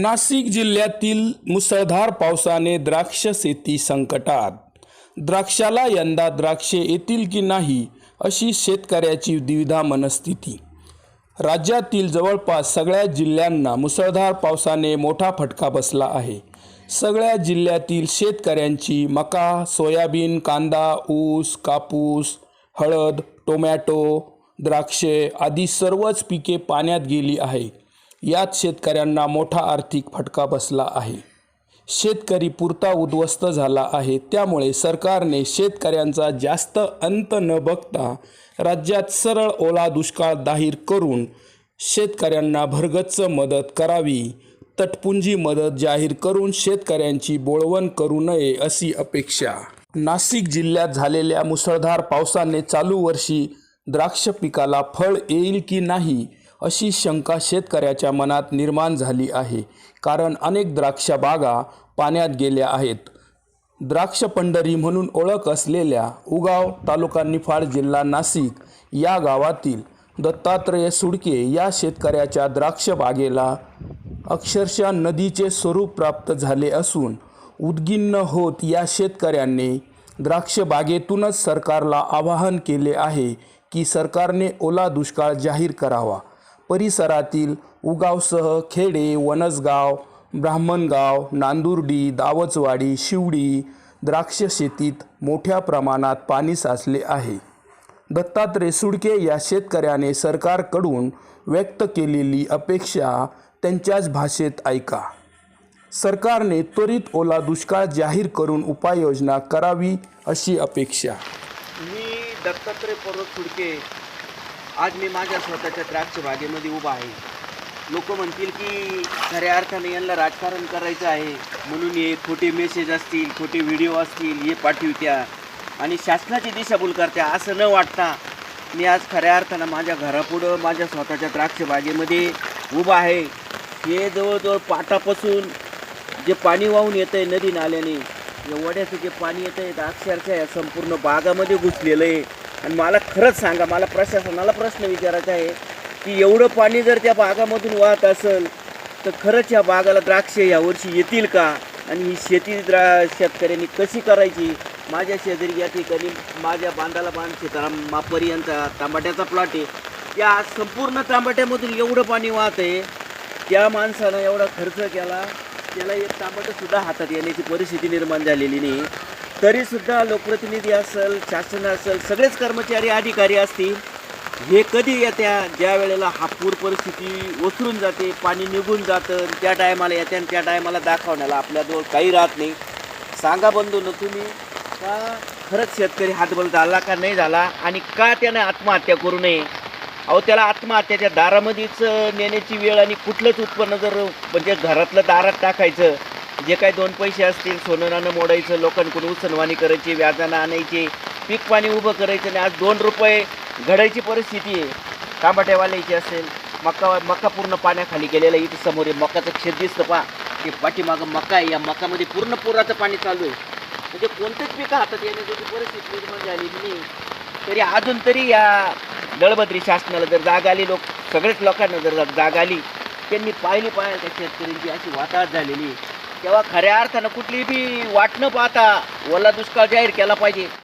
नाशिक जिल्ह्यातील मुसळधार पावसाने द्राक्ष शेती संकटात. द्राक्षाला यंदा द्राक्षे येतील की नाही अशी शेतकऱ्याची द्विधा मनस्थिती. राज्यातील जवळपास सगळ्या जिल्ह्यांना मुसळधार पावसाने मोठा फटका बसला आहे. सगळ्या जिल्ह्यातील शेतकऱ्यांची मका सोयाबीन कांदा ऊस कापूस हळद टोमॅटो द्राक्षे आदी सर्वच पिके पाण्यात गेली आहे यात शेतकऱ्यांना मोठा आर्थिक फटका बसला आहे. शेतकरी पुरता उद्ध्वस्त झाला आहे. त्यामुळे सरकारने शेतकऱ्यांचा जास्त अंत न बघता राज्यात सरळ ओला दुष्काळ जाहीर करून शेतकऱ्यांना भरगच्च मदत करावी तटपुंजी मदत जाहीर करून शेतकऱ्यांची बोळवण करू नये अशी अपेक्षा. नाशिक जिल्ह्यात झालेल्या मुसळधार पावसाने चालू वर्षी द्राक्ष पिकाला फळ येईल की नाही अशी शंका शेतकऱ्याच्या मनात निर्माण झाली आहे. कारण अनेक द्राक्ष बागा पाण्यात गेल्या आहेत. द्राक्ष पंढरी म्हणून ओळख असलेल्या उगाव तालुका निफाड जिल्हा नाशिक या गावातील दत्तात्रय सुडके या शेतकऱ्याच्या द्राक्ष बागेला अक्षरशः नदीचे स्वरूप प्राप्त झाले असून उद्गिन्न होत या शेतकऱ्यांनी द्राक्ष बागेतूनच सरकारला आवाहन केले आहे की सरकारने ओला दुष्काळ जाहीर करावा. परिसरातील उगावसह खेडे वनसगाव ब्राह्मणगाव नांदुर्डी दावचवाडी शिवडी द्राक्ष शेतीत मोठ्या प्रमाणात पाणी साचले आहे. दत्तात्रय सुडके या शेतकऱ्याने सरकारकडून व्यक्त केलेली अपेक्षा त्यांच्याच भाषेत ऐका. सरकारने त्वरित ओला दुष्काळ जाहीर करून उपाययोजना करावी अशी अपेक्षा. मी दत्तात्रय पर्वत सुडके आज मी माझ्या स्वतःच्या द्राक्ष बागेमध्ये उभा आहे. लोक म्हणतील की खऱ्या अर्थाने यांना राजकारण करायचं आहे. म्हणून हे खोटे मेसेज असतील खोटे व्हिडिओ असतील हे पाठवित्या. आणि शासनाची दिशाभूल करत्या असं न वाटता मी आज खऱ्या अर्थानं माझ्या घरापुढं माझ्या स्वतःच्या द्राक्ष बागेमध्ये उभा आहे. हे जवळजवळ पाटापासून जे पाणी वाहून येतं आहे नदी नाल्याने या वड्याचं जे पाणी येतं आहे अक्षरशः या संपूर्ण बागामध्ये घुसलेलं आहे. आणि मला खरंच सांगा मला प्रशासनाला प्रश्न विचारायचा आहे की एवढं पाणी जर त्या बागामधून वाहत असेल तर खरंच या बागाला द्राक्षे यावर्षी येतील का? आणि ही शेती द्रा शेतकऱ्यांनी कशी करायची? माझ्या शेजारी या ठिकाणी माझ्या बांधाला बांध सीताराम मापरी यांचा तांबाट्याचा प्लॉट आहे. या संपूर्ण तांबाट्यामधून एवढं पाणी वाहत आहे त्या माणसानं एवढा खर्च केला त्याला एक तांबटंसुद्धा हातात येण्याची परिस्थिती निर्माण झालेली नाही. तरीसुद्धा लोकप्रतिनिधी असेल शासन असेल सगळेच कर्मचारी अधिकारी असतील हे कधी येत्या ज्या वेळेला हा पूर परिस्थिती ओसरून जाते पाणी निघून जातं त्या टायमाला येत्या आणि त्या टायमाला दाखवण्याला आपल्याजवळ काही राहत नाही. सांगा बंधू न तुम्ही का खरंच शेतकरी हातबल झाला का नाही झाला आणि का त्यानं आत्महत्या करू नये? अहो त्याला आत्महत्याच्या दारामध्येच नेण्याची वेळ आणि कुठलंच उत्पन्न जर म्हणजे घरातलं दारात टाकायचं जे काही दोन पैसे असतील सोनं नाणं मोडायचं लोकांकडून उसनवाणी करायची व्याजानं आणायचे पीक पाणी उभं करायचं आणि आज दोन रुपये घडायची परिस्थिती आहे. तांबाट्यावाल्याची असेल मका मका पूर्ण पाण्याखाली गेलेला इथं समोर आहे मकाचं क्षेत्र दिसतं पा की पाठीमागं मका आहे. या मकामध्ये पूर्ण पुराचं पाणी चालू आहे. म्हणजे कोणतेच पिकं हातात येण्याची परिस्थिती निर्माण झालेली नाही. तरी अजून तरी या दळबद्री शासनाला जर जाग आली लोक सगळेच लोकांना जर जाग आली त्यांनी पाहिली पाहिजे त्या शेतकऱ्यांची अशी वाताहत झालेली तेव्हा खऱ्या अर्थानं कुठली बी वाट न पाहता ओला दुष्काळ जाहीर केला पाहिजे.